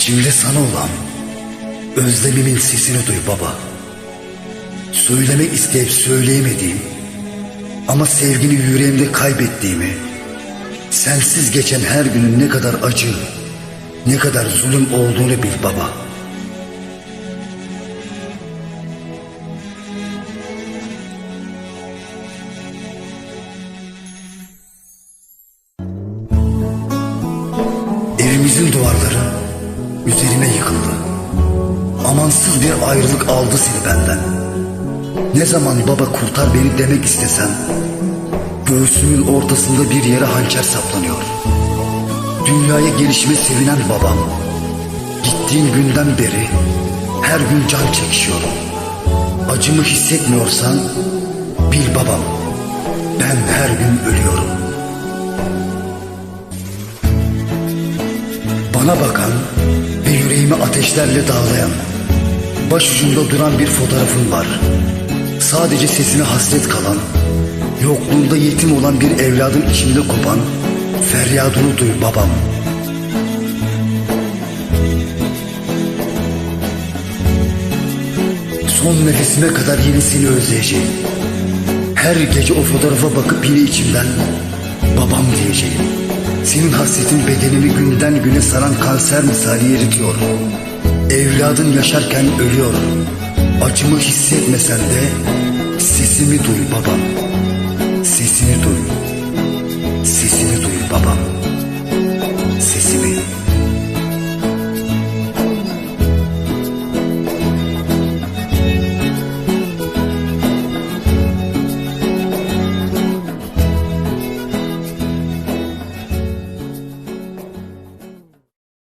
İçimde sana olan özlemimin sesini duy baba. Söylemek isteyip söyleyemediğim ama sevgini yüreğimde kaybettiğimi, sensiz geçen her günün ne kadar acı, ne kadar zulüm olduğunu bil baba. Evimizin duvarları üzerime yıkıldı. Amansız bir ayrılık aldı seni benden. Ne zaman baba kurtar beni demek istesem, göğsümün ortasında bir yere hançer saplanıyor. Dünyaya gelişime sevinen babam, gittiğin günden beri her gün can çekişiyorum. Acımı hissetmiyorsan bil babam, ben her gün ölüyorum. Bana bakan yüreğimi ateşlerle dağlayan, başucumda duran bir fotoğrafın var. Sadece sesine hasret kalan, yokluğunda yetim olan bir evladın içinde kopan, feryadını duy babam. Son nefesime kadar yine seni özleyeceğim. Her gece o fotoğrafa bakıp yine içimden babam diyeceğim. Senin hasretin bedenimi günden güne saran kanser misali eritiyor. Evladın yaşarken ölüyor. Acımı hissetmesen de sesimi duy babam. Sesini duy. Sesini duy babam.